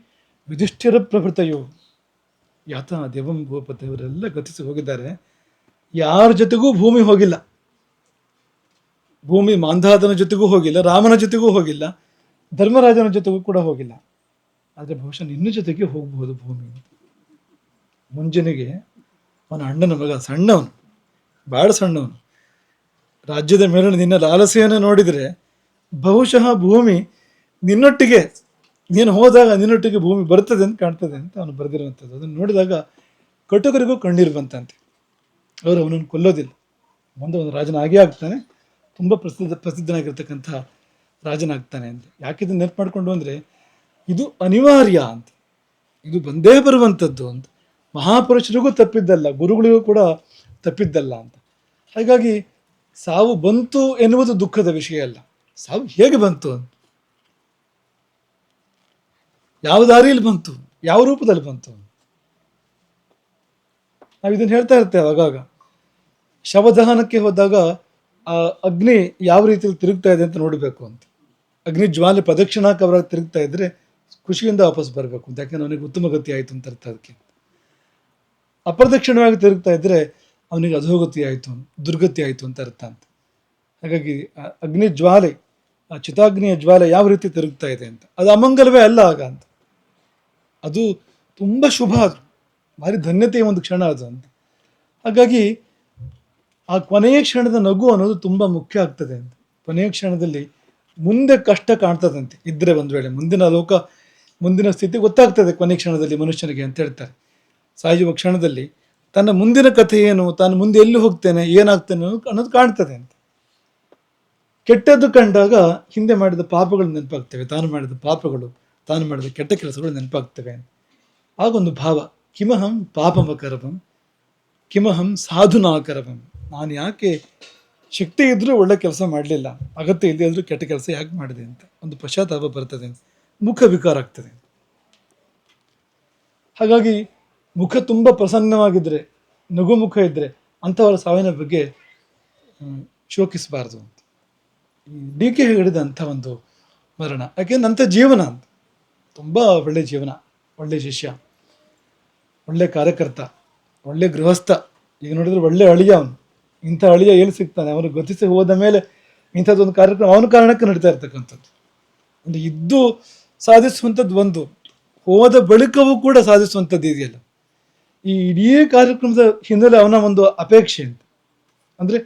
ಯುಧಿಷ್ಠಿರ ಪ್ರಭೃತಯೋ. ಯಾತ ದೇವಂ, ಭೂಪತಿ ಅವರೆಲ್ಲ ಗತಿಸಿ ಹೋಗಿದ್ದಾರೆ. ಯಾರ ಜೊತೆಗೂ ಭೂಮಿ ಹೋಗಿಲ್ಲ. ಭೂಮಿ ಮಾಂಧಾತನ ಜೊತೆಗೂ ಹೋಗಿಲ್ಲ, ರಾಮನ ಜೊತೆಗೂ ಹೋಗಿಲ್ಲ, ಧರ್ಮರಾಜನ ಜೊತೆಗೂ ಕೂಡ ಹೋಗಿಲ್ಲ. ಆದರೆ ಬಹುಶಃ ನಿನ್ನ ಜೊತೆಗೆ ಹೋಗಬಹುದು ಭೂಮಿ. ಮುಂಜಾನೆಗೆ ಅವನ ಅಣ್ಣನ ಮಗ, ಸಣ್ಣವನು ಭಾಳ ಸಣ್ಣವನು. ರಾಜ್ಯದ ಮೇಲಿನ ನಿನ್ನ ಲಾಲಸೆಯನ್ನು ನೋಡಿದರೆ ಬಹುಶಃ ಭೂಮಿ ನಿನ್ನೊಟ್ಟಿಗೆ ನೀನು ಹೋದಾಗ ನಿನ್ನೊಟ್ಟಿಗೆ ಭೂಮಿ ಬರ್ತದೆ ಅಂತ ಕಾಣ್ತದೆ ಅಂತ ಅವನು ಬರೆದಿರುವಂಥದ್ದು. ಅದನ್ನು ನೋಡಿದಾಗ ಕಟುಕರಿಗೂ ಕಣ್ಣೀರು ಬಂತಂತೆ ಅವರು ಅವನನ್ನು ಕೊಲ್ಲೋದಿಲ್ಲ. ಮುಂದೆ ಒಂದು ರಾಜನಾಗೇ ಆಗ್ತಾನೆ. ತುಂಬ ಪ್ರಸಿದ್ಧ ಪ್ರಸಿದ್ಧನಾಗಿರ್ತಕ್ಕಂಥ ರಾಜನಾಗ್ತಾನೆ ಅಂತ. ಯಾಕೆ ಇದನ್ನು ನೆನಪು ಮಾಡಿಕೊಂಡು ಅಂದರೆ, ಇದು ಅನಿವಾರ್ಯ ಅಂತ. ಇದು ಬಂದೇ ಬರುವಂಥದ್ದು ಅಂತ. ಮಹಾಪುರುಷರಿಗೂ ತಪ್ಪಿದ್ದಲ್ಲ, ಗುರುಗಳಿಗೂ ಕೂಡ ತಪ್ಪಿದ್ದಲ್ಲ ಅಂತ. ಹಾಗಾಗಿ ಸಾವು ಬಂತು ಎನ್ನುವುದು ದುಃಖದ ವಿಷಯ ಅಲ್ಲ. ಸಾವು ಹೇಗೆ ಬಂತು ಅಂತ. ಯಾವ ದಾರಿಯಲ್ಲಿ ಬಂತು? ಯಾವ ರೂಪದಲ್ಲಿ ಬಂತು? ನಾವು ಇದನ್ನು ಹೇಳ್ತಾ ಇರ್ತೇವೆ ಆಗಾಗ. ಶವದಹನಕ್ಕೆ ಹೋದಾಗ, ಆ ಅಗ್ನಿ ಯಾವ ರೀತಿಯಲ್ಲಿ ತಿರುಗ್ತಾ ಇದೆ ಅಂತ ನೋಡಬೇಕು ಅಂತ. ಅಗ್ನಿ ಜ್ವಾಲೆ ಪ್ರದಕ್ಷಿಣಾಕವರಾಗಿ ತಿರುಗ್ತಾ ಇದ್ರೆ ಖುಷಿಯಿಂದ ವಾಪಸ್ ಬರಬೇಕು ಅಂತ. ಯಾಕೆಂದ್ರೆ ಅವನಿಗೆ ಉತ್ತಮ ಗತಿ ಆಯಿತು ಅಂತ ಅರ್ಥ ಅದಕ್ಕೆ. ಅಪ್ರದಕ್ಷಿಣವಾಗಿ ತಿರುಗ್ತಾ ಇದ್ರೆ ಅವನಿಗೆ ಅಧೋಗತಿ ಆಯಿತು, ದುರ್ಗತಿ ಆಯಿತು ಅಂತ ಅರ್ಥ ಅಂತ. ಹಾಗಾಗಿ ಅಗ್ನಿ ಜ್ವಾಲೆ, ಆ ಚಿತಾಗ್ನಿಯ ಜ್ವಾಲೆ ಯಾವ ರೀತಿ ತಿರುಗ್ತಾ ಇದೆ ಅಂತ. ಅದು ಅಮಂಗಲವೇ ಅಲ್ಲ ಆಗ ಅಂತ. ಅದು ತುಂಬ ಶುಭ ಅದು ಭಾರಿ ಧನ್ಯತೆಯ ಒಂದು ಕ್ಷಣ ಅದು ಅಂತ. ಹಾಗಾಗಿ ಆ ಕೊನೆಯ ಕ್ಷಣದ ನಗು ಅನ್ನೋದು ತುಂಬ ಮುಖ್ಯ ಆಗ್ತದೆ ಅಂತ. ಕೊನೆಯ ಕ್ಷಣದಲ್ಲಿ ಮುಂದೆ ಕಷ್ಟ ಕಾಣ್ತದಂತೆ. ಇದ್ದರೆ ಒಂದು ವೇಳೆ ಮುಂದಿನ ಲೋಕ, ಮುಂದಿನ ಸ್ಥಿತಿ ಗೊತ್ತಾಗ್ತದೆ ಕೊನೆ ಕ್ಷಣದಲ್ಲಿ ಮನುಷ್ಯನಿಗೆ ಅಂತ ಹೇಳ್ತಾರೆ. ಸಾಯುವ ಕ್ಷಣದಲ್ಲಿ ತನ್ನ ಮುಂದಿನ ಕಥೆ ಏನು, ತಾನು ಮುಂದೆ ಎಲ್ಲಿ ಹೋಗ್ತೇನೆ, ಏನಾಗ್ತೇನೆ ಅನ್ನೋದು- ಕಾಣ್ತದೆ ಅಂತ. ಕೆಟ್ಟದ್ದು ಕಂಡಾಗ ಹಿಂದೆ ಮಾಡಿದ ಪಾಪಗಳು ನೆನಪಾಗ್ತವೆ, ತಾನು ಮಾಡಿದ ಪಾಪಗಳು. ತಾನು ಮಾಡಿದ ಕೆಟ್ಟ ಕೆಲಸಗಳು ನೆನಪಾಗ್ತವೆ ಆಗೊಂದು ಭಾವ, ಕಿಮಹಂ ಪಾಪಮಕರವಂ, ಕಿಮಹಂ ಸಾಧುನಾಕರವಂ. ನಾನು ಯಾಕೆ ಶಕ್ತಿ ಇದ್ರೂ ಒಳ್ಳೆ ಕೆಲಸ ಮಾಡಲಿಲ್ಲ, ಅಗತ್ಯ ಇಲ್ಲದೆ ಇದ್ರೂ ಕೆಟ್ಟ ಕೆಲಸ ಯಾಕೆ ಮಾಡಿದೆ ಅಂತ. ಒಂದು ಪಶ್ಚಾತ್ತಾಪ ಬರ್ತದೆ ಮುಖ ವಿಕಾರ ಆಗ್ತದೆ ಹಾಗಾಗಿ ಮುಖ ತುಂಬ ಪ್ರಸನ್ನವಾಗಿದ್ದರೆ ನಗು ಮುಖ ಇದ್ದರೆ ಅಂಥವರ ಸಾವಿನ ಬಗ್ಗೆ ಶೋಕಿಸಬಾರದು ಅಂತ. ಡಿ ಕೆ ಹೇಳಿದಂಥ ಒಂದು ಮರಣ ಯಾಕೆಂದ್ರೆ ಅಂಥ ಜೀವನ ಅಂತ. ತುಂಬ ಒಳ್ಳೆ ಜೀವನ, ಒಳ್ಳೆ ಶಿಷ್ಯ, ಒಳ್ಳೆ ಕಾರ್ಯಕರ್ತ, ಒಳ್ಳೆ ಗೃಹಸ್ಥ. ಈಗ ನೋಡಿದ್ರೆ ಒಳ್ಳೆ ಅಳಿಯ ಅವನು. ಇಂಥ ಅಳಿಯ ಎಲ್ಲಿ ಸಿಗ್ತಾನೆ? ಅವನು ಗತಿಸಿ ಹೋದ ಮೇಲೆ ಇಂಥದ್ದೊಂದು ಕಾರ್ಯಕ್ರಮ ಅವನ ಕಾರಣಕ್ಕೆ ನಡೀತಾ ಇರ್ತಕ್ಕಂಥದ್ದು. ಒಂದು ಇದ್ದು ಸಾಧಿಸುವಂಥದ್ದು ಒಂದು. ಹೋದ ಬಳಿಕವೂ ಕೂಡ ಸಾಧಿಸುವಂಥದ್ದು ಇದೆಯಲ್ಲ. ಈ ಇಡೀ ಕಾರ್ಯಕ್ರಮದ ಹಿನ್ನೆಲೆ ಅವನ ಒಂದು ಅಪೇಕ್ಷೆ ಅಂತ. ಅಂದರೆ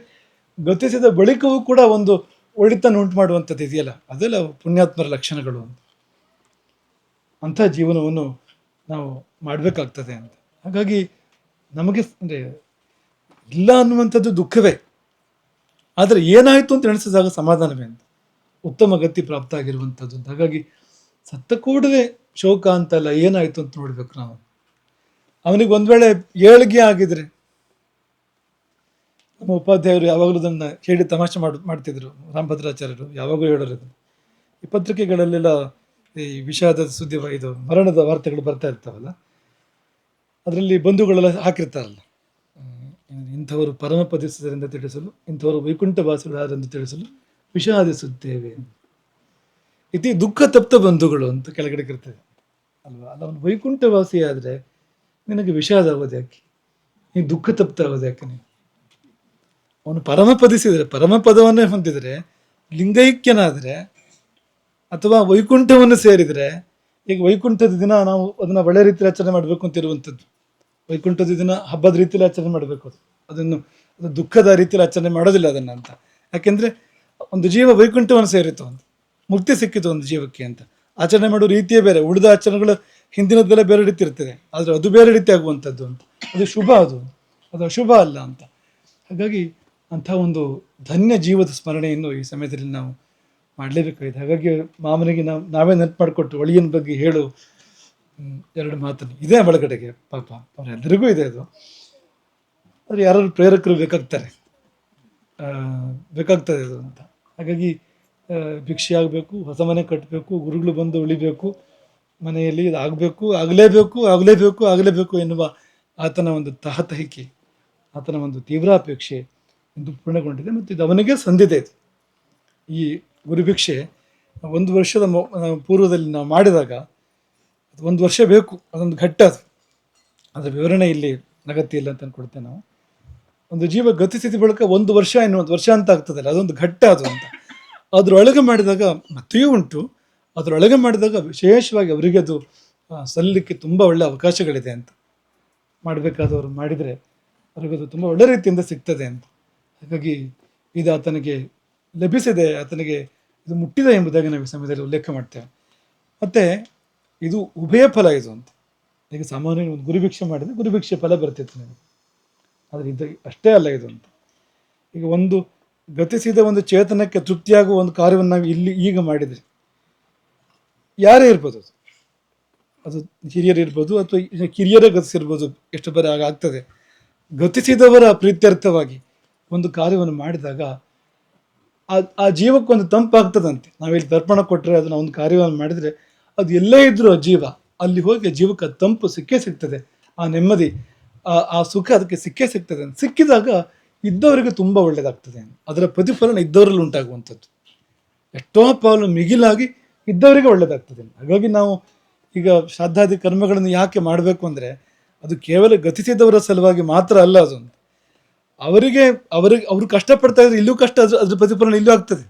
ಗತಿಸಿದ ಬಳಿಕವೂ ಕೂಡ ಒಂದು ಒಳಿತನ್ನು ಉಂಟು ಮಾಡುವಂಥದ್ದು ಇದೆಯಲ್ಲ. ಅದೆಲ್ಲ ಪುಣ್ಯಾತ್ಮರ ಲಕ್ಷಣಗಳು ಅಂತ. ಅಂಥ ಜೀವನವನ್ನು ನಾವು ಮಾಡಬೇಕಾಗ್ತದೆ ಅಂತ. ಹಾಗಾಗಿ ನಮಗೆ ಅಂದರೆ ಇಲ್ಲ ಅನ್ನುವಂಥದ್ದು ದುಃಖವೇ. ಆದರೆ ಏನಾಯಿತು ಅಂತ ಎಣಿಸಿದಾಗ ಸಮಾಧಾನವೇ ಅಂತ. ಉತ್ತಮ ಗತಿ ಪ್ರಾಪ್ತ ಆಗಿರುವಂಥದ್ದು ಹಾಗಾಗಿ ಸತ್ತ ಕೂಡಲೇ ಶೋಕ ಅಂತಲ್ಲ ಏನಾಯಿತು ಅಂತ ನೋಡ್ಬೇಕು ನಾವು. ಅವನಿಗೆ ಒಂದು ವೇಳೆ ಏಳಿಗೆ ಆಗಿದ್ರೆ, ನಮ್ಮ ಉಪಾಧ್ಯಾಯರು ಯಾವಾಗಲೂ ಅದನ್ನು ಹೇಳಿ ತಮಾಷೆ ಮಾಡಿ, ಮಾಡ್ತಿದ್ರು. ರಾಮಭದ್ರಾಚಾರ್ಯರು ಯಾವಾಗಲೂ ಹೇಳೋರು ಈ ಪತ್ರಿಕೆಗಳಲ್ಲೆಲ್ಲ ಈ ವಿಷಾದದ ಸುದ್ದಿ ಇದು ಮರಣದ ವಾರ್ತೆಗಳು ಬರ್ತಾ ಇರ್ತಾವಲ್ಲ, ಅದರಲ್ಲಿ ಬಂಧುಗಳೆಲ್ಲ ಹಾಕಿರ್ತಾರಲ್ಲ. ಇಂಥವರು ಪರಮ ಪದಿಸಿದರೆಂದು ತಿಳಿಸಲು, ಇಂಥವರು ವೈಕುಂಠವಾಸಿಗಳಾರೆಂದು ತಿಳಿಸಲು ವಿಷಾದಿಸುತ್ತೇವೆ. ಇತಿ ದುಃಖ ತಪ್ತ ಬಂಧುಗಳು ಅಂತ ಕೆಳಗಡೆ ಇರ್ತದೆ. ಅಲ್ವಾ? ಅಲ್ಲ, ಅವನು ವೈಕುಂಠವಾಸಿ ಆದರೆ ನಿನಗೆ ವಿಷಾದ ಆಗೋದು ಯಾಕೆ? ನೀ ದುಃಖ ತಪ್ತ ಆಗೋದು ಯಾಕೆ ನೀನು? ಅವನು ಪರಮಪದಿಸಿದರೆ, ಪರಮಪದವನ್ನೇ ಪರಮ ಪದವನ್ನೇ ಹೊಂದಿದರೆ, ಲಿಂಗೈಕ್ಯನಾದರೆ ಅಥವಾ ವೈಕುಂಠವನ್ನು ಸೇರಿದರೆ ಈಗ ವೈಕುಂಠದ ದಿನ ನಾವು ಅದನ್ನು ಒಳ್ಳೆ ರೀತಿಯಲ್ಲಿ ಆಚರಣೆ ಮಾಡಬೇಕು ಅಂತ ಇರುವಂಥದ್ದು. ವೈಕುಂಠದ ದಿನ ಹಬ್ಬದ ರೀತಿಯಲ್ಲಿ ಆಚರಣೆ ಮಾಡಬೇಕು ಅದು. ಅದನ್ನು ಅದು ದುಃಖದ ರೀತಿಯಲ್ಲಿ ಆಚರಣೆ ಮಾಡೋದಿಲ್ಲ ಅದನ್ನು ಅಂತ. ಯಾಕೆಂದರೆ ಒಂದು ಜೀವ ವೈಕುಂಠವನ್ನು ಸೇರಿತು ಅಂತ. ಮುಕ್ತಿ ಸಿಕ್ಕಿತು ಒಂದು ಜೀವಕ್ಕೆ ಅಂತ. ಆಚರಣೆ ಮಾಡೋ ರೀತಿಯೇ ಬೇರೆ. ಉಳಿದ ಆಚರಣೆಗಳು ಹಿಂದಿನದ್ದೆಲ್ಲ ಬೇರೆ ರೀತಿ ಇರ್ತದೆ. ಆದರೆ ಅದು ಬೇರೆ ರೀತಿ ಆಗುವಂಥದ್ದು ಅಂತ. ಅದು ಶುಭ ಅದು. ಅದು ಅಶುಭ ಅಲ್ಲ ಅಂತ. ಹಾಗಾಗಿ ಅಂಥ ಒಂದು ಧನ್ಯ ಜೀವದ ಸ್ಮರಣೆಯನ್ನು ಈ ಸಮಯದಲ್ಲಿ ನಾವು ಮಾಡಲೇಬೇಕಾಗಿದೆ. ಹಾಗಾಗಿ ಮಾಮನಿಗೆ ನಾವು ನಾವೇ ನೆನಪು ಮಾಡಿಕೊಟ್ಟು ಒಳಿಯನ ಬಗ್ಗೆ ಹೇಳು. ಎರಡು ಮಾತನ್ನು. ಇದೇ ಒಳಗಡೆಗೆ ಪಾಪ. ಅವರೆಲ್ಲರಿಗೂ ಇದೆ ಅದು. ಆದರೆ ಯಾರು ಪ್ರೇರಕರು ಬೇಕಾಗ್ತಾರೆ. ಬೇಕಾಗ್ತದೆ ಅದು ಅಂತ. ಹಾಗಾಗಿ ಭಿಕ್ಷೆ ಆಗಬೇಕು ಹೊಸ ಮನೆ ಕಟ್ಟಬೇಕು ಗುರುಗಳು ಬಂದು ಉಳಿಬೇಕು, ಮನೆಯಲ್ಲಿ ಇದು ಆಗಬೇಕು ಆಗಲೇಬೇಕು ಆಗಲೇಬೇಕು ಆಗಲೇಬೇಕು ಎನ್ನುವ ಆತನ ಒಂದು ತಹತಹಿಕೆ, ಆತನ ಒಂದು ತೀವ್ರಾಪೇಕ್ಷೆ ಎಂದು ಪೂರ್ಣಗೊಂಡಿದೆ. ಮತ್ತು ಇದು ಅವನಿಗೆ ಸಂದಿದೆ ಇದು. ಈ ಗುರುಭಿಕ್ಷೆ ಒಂದು ವರ್ಷದ ಪೂರ್ವದಲ್ಲಿ ನಾವು ಮಾಡಿದಾಗ ಅದು ಒಂದು ವರ್ಷ ಬೇಕು, ಅದೊಂದು ಘಟ್ಟ ಅದು. ಅದರ ವಿವರಣೆ ಇಲ್ಲಿ ಅಗತ್ಯ ಇಲ್ಲ ಅಂತ ಅಂದ್ಕೊಡ್ತೇವೆ ನಾವು. ಒಂದು ಜೀವ ಗತಿಸ್ಥಿತಿ ಬಳಿಕ ಒಂದು ವರ್ಷ ಇನ್ನು ಒಂದು ವರ್ಷ ಅಂತ ಆಗ್ತದಲ್ಲ, ಅದೊಂದು ಘಟ್ಟ ಅದು ಅಂತ. ಅದರೊಳಗೆ ಮಾಡಿದಾಗ ಮತ್ತೆಯೂ ಉಂಟು. ಅದರೊಳಗೆ ಮಾಡಿದಾಗ ವಿಶೇಷವಾಗಿ ಅವರಿಗೆ ಅದು ಸಲ್ಲಲಿಕ್ಕೆ ತುಂಬ ಒಳ್ಳೆ ಅವಕಾಶಗಳಿದೆ ಅಂತ. ಮಾಡಬೇಕಾದವರು ಮಾಡಿದರೆ ಅದು ತುಂಬ ಒಳ್ಳೆ ರೀತಿಯಿಂದ ಸಿಗ್ತದೆ ಅಂತ. ಹಾಗಾಗಿ ಇದು ಆತನಿಗೆ ಲಭಿಸಿದೆ ಆತನಿಗೆ. ಇದು ಮುಟ್ಟಿದೆ ಎಂಬುದಾಗಿ ನಾವು ಸಮಯದಲ್ಲಿ ಉಲ್ಲೇಖ ಮಾಡ್ತೇವೆ. ಮತ್ತು ಇದು ಉಭಯ ಫಲ ಇದು ಅಂತ. ಈಗ ಸಾಮಾನ್ಯ ಒಂದು ಗುರುಭಿಕ್ಷೆ ಮಾಡಿದರೆ ಗುರುಭಿಕ್ಷೆ ಫಲ ಬರ್ತಿತ್ತು ನಿಮಗೆ ಆದರೆ ಇದು ಅಷ್ಟೇ ಅಲ್ಲ ಇದು ಅಂತ. ಈಗ ಒಂದು ಗತಿಸಿದ ಒಂದು ಚೇತನಕ್ಕೆ ತೃಪ್ತಿಯಾಗುವ ಒಂದು ಕಾರ್ಯವನ್ನು ನಾವು ಇಲ್ಲಿ ಈಗ ಮಾಡಿದರೆ ಯಾರೇ ಇರ್ಬೋದು ಅದು. ಅದು ಹಿರಿಯರು ಇರ್ಬೋದು ಅಥವಾ ಕಿರಿಯರೇ ಗತಿಸಿರ್ಬೋದು, ಎಷ್ಟು ಬರ ಆಗ ಆಗ್ತದೆ. ಗತಿಸಿದವರ ಪ್ರೀತ್ಯರ್ಥವಾಗಿ ಒಂದು ಕಾರ್ಯವನ್ನು ಮಾಡಿದಾಗ ಆ ಆ ಜೀವಕ್ಕೊಂದು ತಂಪಾಗ್ತದಂತೆ. ನಾವಿಲ್ಲಿ ದರ್ಪಣ ಕೊಟ್ಟರೆ ಅದನ್ನ ಒಂದು ಕಾರ್ಯವನ್ನು ಮಾಡಿದರೆ ಅದು ಎಲ್ಲೇ ಇದ್ದರೂ ಆ ಜೀವ, ಅಲ್ಲಿ ಹೋಗಿ ಜೀವಕ್ಕೆ ತಂಪು ಸಿಕ್ಕೇ ಸಿಗ್ತದೆ. ಆ ನೆಮ್ಮದಿ, ಆ ಸುಖ ಅದಕ್ಕೆ ಸಿಕ್ಕೇ ಸಿಗ್ತದೆ. ಸಿಕ್ಕಿದಾಗ ಇದ್ದವರಿಗೆ ತುಂಬ ಒಳ್ಳೆಯದಾಗ್ತದೆ ಅದರ ಪ್ರತಿಫಲನ ಇದ್ದವರಲ್ಲಿ ಉಂಟಾಗುವಂಥದ್ದು. ಎಷ್ಟೋ ಪಾಲು ಮಿಗಿಲಾಗಿ ಇದ್ದವರಿಗೆ ಒಳ್ಳೆಯದಾಗ್ತದೆ ಹಾಗಾಗಿ ನಾವು ಈಗ ಶ್ರಾದ್ದಾದಿ ಕರ್ಮಗಳನ್ನು ಯಾಕೆ ಮಾಡಬೇಕು ಅಂದರೆ ಅದು ಕೇವಲ ಗತಿಸಿದವರ ಸಲುವಾಗಿ ಮಾತ್ರ ಅಲ್ಲ ಅದು. ಅವರಿಗೆ ಅವರಿಗೆ ಅವರು ಕಷ್ಟಪಡ್ತಾ ಇದ್ರೆ ಇಲ್ಲೂ ಕಷ್ಟ, ಅದ್ರ ಅದ್ರ ಪ್ರತಿಫಲನ ಇಲ್ಲೂ ಆಗ್ತದೆ.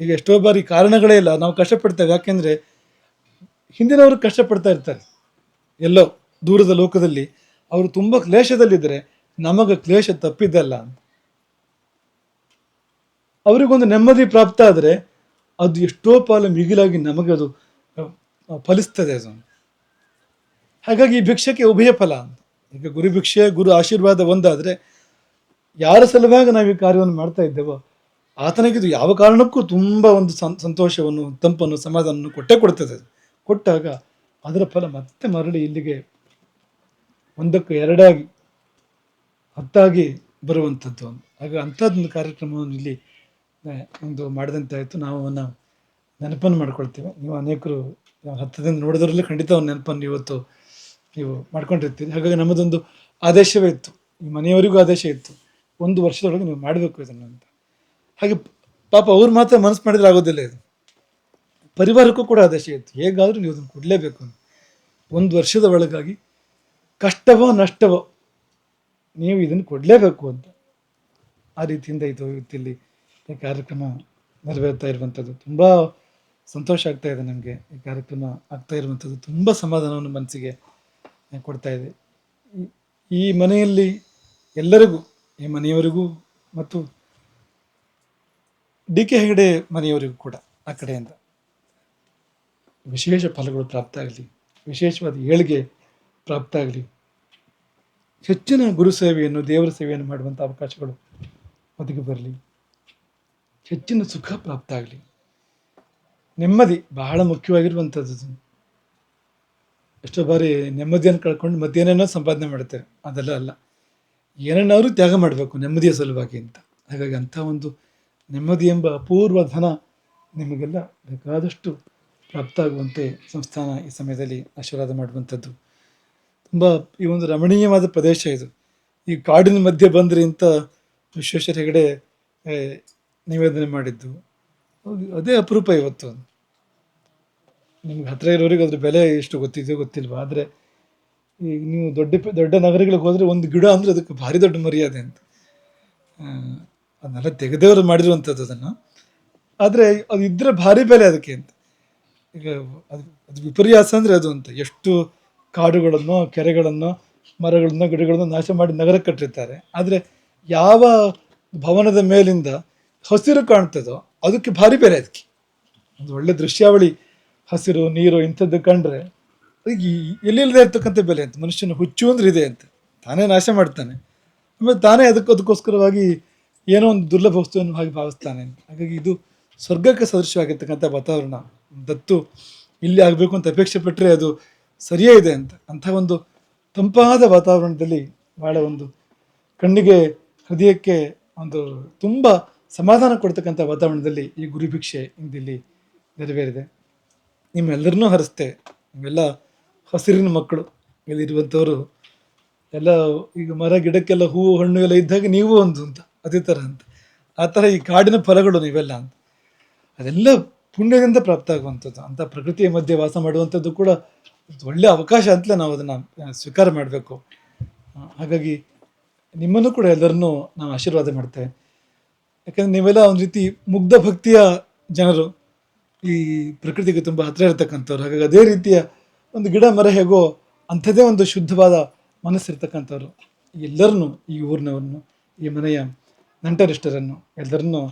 ಈಗ ಎಷ್ಟೋ ಬಾರಿ ಕಾರಣಗಳೇ ಇಲ್ಲ, ನಾವು ಕಷ್ಟಪಡ್ತೇವೆ. ಯಾಕೆಂದರೆ ಹಿಂದಿನವರು ಕಷ್ಟಪಡ್ತಾ ಇರ್ತಾರೆ. ಎಲ್ಲೋ ದೂರದ ಲೋಕದಲ್ಲಿ ಅವರು ತುಂಬ ಕ್ಲೇಶದಲ್ಲಿದ್ದರೆ ನಮಗೆ ಕ್ಲೇಶ ತಪ್ಪಿದ್ದಲ್ಲ ಅಂತ. ಅವರಿಗೊಂದು ನೆಮ್ಮದಿ ಪ್ರಾಪ್ತ ಆದರೆ ಅದು ಎಷ್ಟೋ ಪಾಲು ಮಿಗಿಲಾಗಿ ನಮಗೆ ಅದು ಫಲಿಸ್ತದೆ ಅದು. ಹಾಗಾಗಿ ಈ ಭಿಕ್ಷಕ್ಕೆ ಉಭಯ ಫಲ ಅಂತ. ಈಗ ಗುರು ಭಿಕ್ಷೆ ಗುರು ಆಶೀರ್ವಾದ ಒಂದಾದರೆ ಯಾರ ಸಲುವಾಗಿ ನಾವು ಈ ಕಾರ್ಯವನ್ನು ಮಾಡ್ತಾ ಇದ್ದೇವೋ ಆತನಿಗೆ ಇದು ಯಾವ ಕಾರಣಕ್ಕೂ ತುಂಬ ಒಂದು ಸಂತೋಷವನ್ನು, ತಂಪನ್ನು, ಸಮಾಧಾನವನ್ನು ಕೊಟ್ಟೇ ಕೊಡ್ತದೆ. ಕೊಟ್ಟಾಗ ಅದರ ಫಲ ಮತ್ತೆ ಮರಳಿ ಇಲ್ಲಿಗೆ ಒಂದಕ್ಕೆ ಎರಡಾಗಿ, ಹತ್ತಾಗಿ ಬರುವಂಥದ್ದು. ಆಗ ಅಂಥದ್ದೊಂದು ಕಾರ್ಯಕ್ರಮವನ್ನು ಇಲ್ಲಿ ಒಂದು ಮಾಡಿದಂತಾಯಿತು. ನಾವು ಅವನ್ನ ನೆನಪನ್ನು ಮಾಡ್ಕೊಳ್ತೇವೆ. ನೀವು ಅನೇಕರು ಹತ್ತದಿಂದ ನೋಡಿದ್ರಲ್ಲೂ ಖಂಡಿತ ಅವ್ನ ನೆನಪನ್ನು ಇವತ್ತು ನೀವು ಮಾಡ್ಕೊಂಡಿರ್ತೀರಿ. ಹಾಗಾಗಿ ನಮ್ಮದೊಂದು ಆದೇಶವೇ ಇತ್ತು. ಮನೆಯವರಿಗೂ ಆದೇಶ ಇತ್ತು. ಒಂದು ವರ್ಷದೊಳಗೆ ನೀವು ಮಾಡಬೇಕು ಇದನ್ನು ಅಂತ. ಹಾಗೆ ಪಾಪ ಅವ್ರು ಮಾತ್ರ ಮನಸ್ಸು ಮಾಡಿದ್ರೆ ಆಗೋದಿಲ್ಲ ಇದು. ಪರಿವಾರಕ್ಕೂ ಕೂಡ ಆದೇಶ ಇತ್ತು. ಹೇಗಾದರೂ ನೀವು ಅದನ್ನು ಕೊಡಲೇಬೇಕು ಅಂತ. ಒಂದು ವರ್ಷದ ಒಳಗಾಗಿ ಕಷ್ಟವೋ ನಷ್ಟವೋ ನೀವು ಇದನ್ನು ಕೊಡಲೇಬೇಕು ಅಂತ. ಆ ರೀತಿಯಿಂದ ಇದು ಇಲ್ಲಿ ಕಾರ್ಯಕ್ರಮ ನೆರವೇರ್ತಾ ಇರುವಂಥದ್ದು. ತುಂಬ ಸಂತೋಷ ಆಗ್ತಾ ಇದೆ ನನಗೆ ಈ ಕಾರ್ಯಕ್ರಮ ಆಗ್ತಾ ಇರುವಂಥದ್ದು. ತುಂಬ ಸಮಾಧಾನವನ್ನು ಮನಸ್ಸಿಗೆ ಕೊಡ್ತಾ ಇದೆ. ಈ ಮನೆಯಲ್ಲಿ ಎಲ್ಲರಿಗೂ ಈ ಮನೆಯವರಿಗೂ ಮತ್ತು ಡಿ ಕೆ ಹೆಗಡೆ ಮನೆಯವರಿಗೂ ಕೂಡ ಆ ಕಡೆಯಿಂದ ವಿಶೇಷ ಫಲಗಳು ಪ್ರಾಪ್ತ ಆಗಲಿ, ವಿಶೇಷವಾದ ಏಳಿಗೆ ಪ್ರಾಪ್ತ ಆಗಲಿ, ಹೆಚ್ಚಿನ ಗುರು ಸೇವೆಯನ್ನು, ದೇವರ ಸೇವೆಯನ್ನು ಮಾಡುವಂಥ ಅವಕಾಶಗಳು ಒದಗಿ ಬರಲಿ, ಹೆಚ್ಚಿನ ಸುಖ ಪ್ರಾಪ್ತ ಆಗಲಿ. ನೆಮ್ಮದಿ ಬಹಳ ಮುಖ್ಯವಾಗಿರುವಂಥದ್ದು. ಎಷ್ಟೋ ಬಾರಿ ನೆಮ್ಮದಿಯನ್ನು ಕಳ್ಕೊಂಡು ಮಧ್ಯಾಹ್ನ ಸಂಪಾದನೆ ಮಾಡುತ್ತೆ. ಅದೆಲ್ಲ ಅಲ್ಲ. ಏನನ್ನಾದರೂ ತ್ಯಾಗ ಮಾಡಬೇಕು, ನೆಮ್ಮದಿಯ ಸಲುವಾಗಿ ಅಂತ. ಹಾಗಾಗಿ ಅಂಥ ಒಂದು ನೆಮ್ಮದಿ ಎಂಬ ಅಪೂರ್ವ ಧನ ನಿಮಗೆಲ್ಲ ಬೇಕಾದಷ್ಟು ಪ್ರಾಪ್ತ ಆಗುವಂತೆ ಸಂಸ್ಥಾನ ಈ ಸಮಯದಲ್ಲಿ ಆಶೀರ್ವಾದ ಮಾಡುವಂಥದ್ದು. ತುಂಬ ಈ ಒಂದು ರಮಣೀಯವಾದ ಪ್ರದೇಶ ಇದು. ಈ ಕಾಡಿನ ಮಧ್ಯೆ ಬಂದ್ರಿ ಅಂತ ವಿಶ್ವೇಶ್ವರ ಹೆಗಡೆ ನಿವೇದನೆ ಮಾಡಿದ್ದು. ಅದೇ ಅಪರೂಪ ಇವತ್ತು. ನಿಮ್ಗೆ ಹತ್ತಿರ ಇರೋರಿಗೆ ಅದ್ರ ಬೆಲೆ ಎಷ್ಟು ಗೊತ್ತಿದೆಯೋ ಗೊತ್ತಿಲ್ವಾ? ಆದರೆ ಈಗ ನೀವು ದೊಡ್ಡ ದೊಡ್ಡ ನಗರಗಳಿಗೆ ಹೋದರೆ ಒಂದು ಗಿಡ ಅಂದರೆ ಅದಕ್ಕೆ ಭಾರಿ ದೊಡ್ಡ ಮರ್ಯಾದೆ ಅಂತ. ಅದನ್ನೆಲ್ಲ ತೆಗೆದೇವ್ರು ಮಾಡಿರುವಂಥದ್ದು ಅದನ್ನು. ಆದರೆ ಅದು ಇದ್ದರೆ ಭಾರಿ ಬೆಲೆ ಅದಕ್ಕೆ ಅಂತ. ಈಗ ಅದು ಅದು ವಿಪರ್ಯಾಸ ಅಂದರೆ ಅದು ಅಂತ. ಎಷ್ಟು ಕಾಡುಗಳನ್ನು, ಕೆರೆಗಳನ್ನು, ಮರಗಳನ್ನು, ಗಿಡಗಳನ್ನು ನಾಶ ಮಾಡಿ ನಗರ ಕಟ್ಟಿರ್ತಾರೆ. ಆದರೆ ಯಾವ ಭವನದ ಮೇಲಿಂದ ಹಸಿರು ಕಾಣ್ತದೋ ಅದಕ್ಕೆ ಭಾರಿ ಬೆಲೆ ಅದಕ್ಕೆ. ಒಂದು ಒಳ್ಳೆ ದೃಶ್ಯಾವಳಿ, ಹಸಿರು, ನೀರು ಇಂಥದ್ದು ಕಂಡ್ರೆ ಅದಕ್ಕೆ ಎಲ್ಲಿಲ್ಲದೆ ಇರ್ತಕ್ಕಂಥ ಬೆಲೆ ಅಂತ, ಮನುಷ್ಯನ ಹುಚ್ಚು ಅಂದ್ರೆ ಇದೆ ಅಂತ. ತಾನೇ ನಾಶ ಮಾಡ್ತಾನೆ. ಆಮೇಲೆ ತಾನೇ ಅದಕ್ಕೆ ಅದಕ್ಕೋಸ್ಕರವಾಗಿ ಏನೋ ಒಂದು ದುರ್ಲಭ ವಸ್ತುವನ್ನು ಹಾಗೆ ಭಾವಿಸ್ತಾನೆ ಹಾಗಾಗಿ ಇದು ಸ್ವರ್ಗಕ್ಕೆ ಸದೃಶವಾಗಿರ್ತಕ್ಕಂಥ ವಾತಾವರಣ. ದತ್ತು ಇಲ್ಲಿ ಆಗಬೇಕು ಅಂತ ಅಪೇಕ್ಷೆ ಪಟ್ಟರೆ ಅದು ಸರಿಯೇ ಇದೆ ಅಂತ. ಅಂಥ ಒಂದು ತಂಪಾದ ವಾತಾವರಣದಲ್ಲಿ ಭಾಳ ಒಂದು ಕಣ್ಣಿಗೆ, ಹೃದಯಕ್ಕೆ ಒಂದು ತುಂಬ ಸಮಾಧಾನ ಕೊಡ್ತಕ್ಕಂಥ ವಾತಾವರಣದಲ್ಲಿ ಈ ಗುರುಭಿಕ್ಷೆ ಇಂದಿಲ್ಲಿ ನೆರವೇರಿದೆ. ನಿಮ್ಮೆಲ್ಲರನ್ನೂ ಹರಿಸ್ತೆ. ನೀವೆಲ್ಲ ಹಸಿರಿನ ಮಕ್ಕಳು. ಇಲ್ಲಿರುವಂಥವರು ಎಲ್ಲ ಈಗ ಮರ ಗಿಡಕ್ಕೆಲ್ಲ ಹೂವು ಹಣ್ಣು ಎಲ್ಲ ಇದ್ದಾಗ ನೀವು ಒಂದು ಅಂತ ಅದೇ ಥರ ಅಂತ. ಆ ಥರ ಈ ಕಾಡಿನ ಫಲಗಳು ನೀವೆಲ್ಲ ಅಂತ. ಅದೆಲ್ಲ ಪುಣ್ಯದಿಂದ ಪ್ರಾಪ್ತ ಆಗುವಂಥದ್ದು. ಅಂಥ ಪ್ರಕೃತಿಯ ಮಧ್ಯೆ ವಾಸ ಮಾಡುವಂಥದ್ದು ಕೂಡ ಒಳ್ಳೆಯ ಅವಕಾಶ ಅಂತಲೇ ನಾವು ಅದನ್ನು ಸ್ವೀಕಾರ ಮಾಡಬೇಕು. ಹಾಗಾಗಿ ನಿಮ್ಮನ್ನು ಕೂಡ ಎಲ್ಲರನ್ನೂ ನಾವು ಆಶೀರ್ವಾದ ಮಾಡ್ತೇವೆ. ಯಾಕಂದರೆ ನೀವೆಲ್ಲ ಒಂದು ರೀತಿ ಮುಗ್ಧ ಭಕ್ತಿಯ ಜನರು. ಈ ಪ್ರಕೃತಿಗೆ ತುಂಬ ಹತ್ತಿರ ಇರತಕ್ಕಂಥವ್ರು. ಹಾಗಾಗಿ ಅದೇ ರೀತಿಯ ಒಂದು ಗಿಡ ಮರ ಹೇಗೋ ಅಂಥದ್ದೇ ಒಂದು ಶುದ್ಧವಾದ ಮನಸ್ಸಿರ್ತಕ್ಕಂಥವ್ರು. ಎಲ್ಲರನ್ನೂ, ಈ ಊರಿನವ್ರನ್ನು, ಈ ಮನೆಯ ನಂಟರಿಷ್ಟರನ್ನು ಎಲ್ಲರನ್ನೂ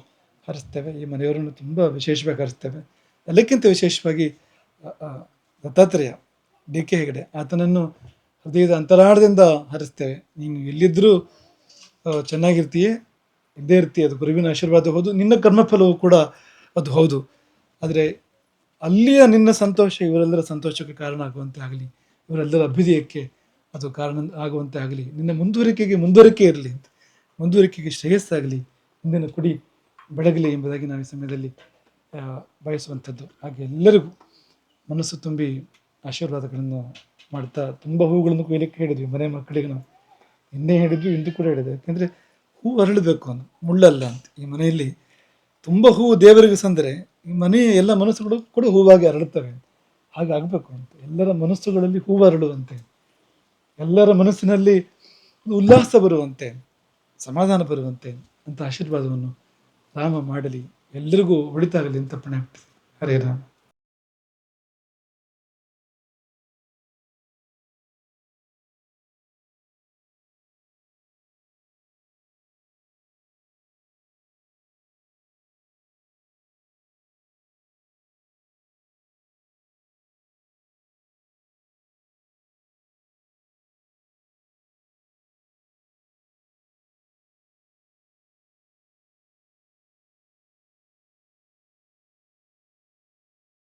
ಹರಿಸ್ತೇವೆ. ಈ ಮನೆಯವರನ್ನು ತುಂಬ ವಿಶೇಷವಾಗಿ ಹರಿಸ್ತೇವೆ. ಎಲ್ಲಕ್ಕಿಂತ ವಿಶೇಷವಾಗಿ ದತ್ತಾತ್ರೇಯ ಡಿ ಕೆ ಹೆಗಡೆ, ಆತನನ್ನು ಹೃದಯದ ಅಂತರಾಳದಿಂದ ಹರಿಸ್ತೇವೆ. ನೀನು ಎಲ್ಲಿದ್ದರೂ ಚೆನ್ನಾಗಿರ್ತೀಯೇ, ಇದ್ದೇ ಇರ್ತೀಯ, ಅದು ಗುರುವಿನ ಆಶೀರ್ವಾದ ಹೌದು. ನಿನ್ನ ಕರ್ಮಫಲವು ಕೂಡ ಅದು ಹೌದು. ಆದರೆ ಅಲ್ಲಿಯ ನಿನ್ನ ಸಂತೋಷ, ಇವರೆಲ್ಲರ ಸಂತೋಷಕ್ಕೆ ಕಾರಣ ಆಗುವಂತೆ ಆಗಲಿ. ಇವರೆಲ್ಲರ ಅಭ್ಯುದಯಕ್ಕೆ ಅದು ಕಾರಣ ಆಗುವಂತೆ ಆಗಲಿ. ನಿನ್ನ ಮುಂದುವರಿಕೆಗೆ ಮುಂದುವರಿಕೆ ಇರಲಿ ಅಂತ. ಮುಂದುವರಿಕೆಗೆ ಶ್ರೇಯಸ್ಸಾಗಲಿ. ಮುಂದಿನ ಕುಡಿ ಬೆಳಗಲಿ ಎಂಬುದಾಗಿ ನಾವು ಈ ಸಮಯದಲ್ಲಿ ಬಯಸುವಂಥದ್ದು. ಹಾಗೆ ಎಲ್ಲರಿಗೂ ಮನಸ್ಸು ತುಂಬಿ ಆಶೀರ್ವಾದಗಳನ್ನು ಮಾಡ್ತಾ, ತುಂಬ ಹೂಗಳನ್ನು ಕೊಯ್ಲಿಕ್ಕೆ ಹೇಳಿದ್ವಿ. ಮನೆ ಮಕ್ಕಳಿಗೆ ನಾವು. ನಿನ್ನೆ ಹೇಳಿದ್ವಿ ಇಂದು ಕೂಡ ಹೇಳಿದ್ವಿ ಯಾಕೆಂದರೆ ಹೂ ಅರಳಬೇಕು ಅಂತ, ಮುಳ್ಳಲ್ಲ ಅಂತ. ಈ ಮನೆಯಲ್ಲಿ ತುಂಬ ಹೂವು ದೇವರಿಗೆ ಸಂದರೆ ಈ ಮನೆಯ ಎಲ್ಲ ಮನಸ್ಸುಗಳು ಕೂಡ ಹೂವಾಗಿ ಅರಳುತ್ತವೆ ಹಾಗಾಗಬೇಕು ಅಂತ. ಎಲ್ಲರ ಮನಸ್ಸುಗಳಲ್ಲಿ ಹೂವು ಅರಳುವಂತೆ ಎಲ್ಲರ ಮನಸ್ಸಿನಲ್ಲಿ ಉಲ್ಲಾಸ ಬರುವಂತೆ. ಸಮಾಧಾನ ಬರುವಂತೆ ಅಂತ ಆಶೀರ್ವಾದವನ್ನು ರಾಮ ಮಾಡಲಿ. ಎಲ್ಲರಿಗೂ ಒಳಿತಾಗಲಿ ಅಂತ ಪಣೆ ಹರೇ ರಾಮ.